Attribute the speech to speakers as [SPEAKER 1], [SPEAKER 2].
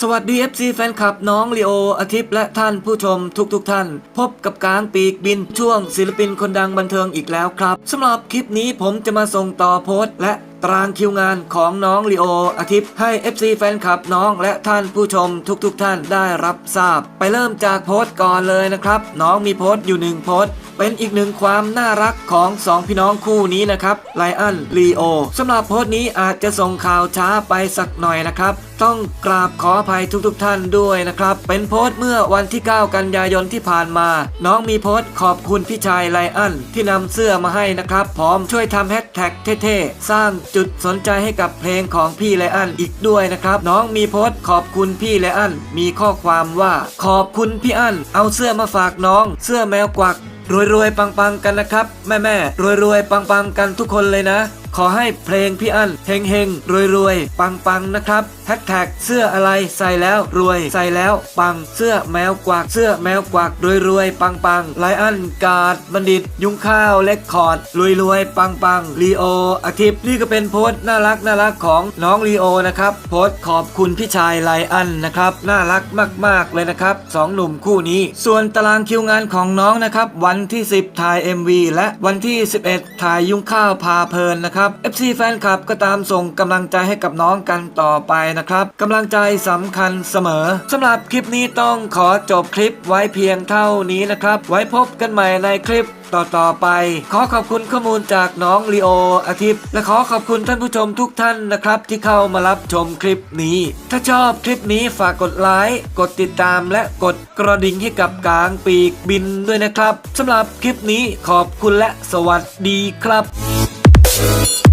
[SPEAKER 1] สวัสดี FC แฟนคลับน้องลีโออาทิตย์และท่านผู้ชมทุกๆทท่าน พบกับกางปีกบินช่วงศิลปินคนดังบันเทิงอีกแล้วครับสำหรับคลิปนี้ผมจะมาส่งต่อโพสต์ และตารางคิวงานของน้องลีโออาทิตย์ให้ FC แฟนคลับน้องและท่านผู้ชมทุกๆทท่านได้รับทราบ ไปเริ่มจากโพสต์ก่อนเลยนะครับ น้องมีโพสต์อยู่หนึ่งโพสต์ เป็นอีกหนึ่งความน่ารักของสองพี่น้องคู่นี้นะครับไลอันลีโอสำหรับโพสต์นี้อาจจะส่งข่าวช้าไปสักหน่อยนะครับต้องกราบขออภัยทุกๆทท่านด้วยนะครับ เป็นโพสต์เมื่อวันที่ 9 กันยายนที่ผ่านมา น้องมีโพสต์ขอบคุณพี่ชายไลอันที่นำเสื้อมาให้นะครับ พร้อมช่วยทำแฮชแท็กเท่ๆ สร้างจุดสนใจให้กับเพลงของพี่ไลอันอีกด้วยนะครับ น้องมีโพสต์ขอบคุณพี่ไลอันมีข้อความว่า ขอบคุณพี่อันเอาเสื้อมาฝากน้อง เสื้อแมวกวัก รวยๆปังๆกันนะครับ แม่แม่รวยๆปังๆกันทุกคนเลยนะ ขอให้เพลงพี่อั้นเฮงเฮงรวยรวยๆปังนะครับแฮชแท็กเสื้ออะไรใส่แล้วรวยใส่แล้ว ปังเสื้อแมวกวักเสื้อแมวกวักรวยรวยๆปังไลอันกาดบัณฑิต ยุงข้าวเล็กคอร์ดรวยรวยๆปังลีโออาทิตย์นี่ก็เป็นโพสต์น่ารักน่ารักของน้องลีโอนะครับโพสต์ขอบคุณพี่ชายไลอันนะครับน่ารักมากๆเลยนะครับสองหนุ่มคู่นี้ ส่วนตารางคิวงานของน้องนะครับวันที่ 10ถ่าย MV และวันที่ 11ถ่ายยุงข้าวพาเพลินนะครับ FC แฟนคลับก็ตามส่งกำลังใจให้กับน้องกันต่อไปนะครับกำลังใจสำคัญเสมอสำหรับคลิปนี้ต้องขอจบคลิปไว้เพียงเท่านี้นะครับ ไว้พบกันใหม่ในคลิปต่อต่อไป ขอขอบคุณข้อมูลจากน้องลีโออาทิตย์ และขอขอบคุณท่านผู้ชมทุกท่านนะครับ ที่เข้ามารับชมคลิปนี้ ถ้าชอบคลิปนี้ฝากกดไลค์กดติดตามและกดกระดิ่งให้กับกลางปีกบินด้วยนะครับสำหรับคลิปนี้ขอบคุณและสวัสดีครับ Peace.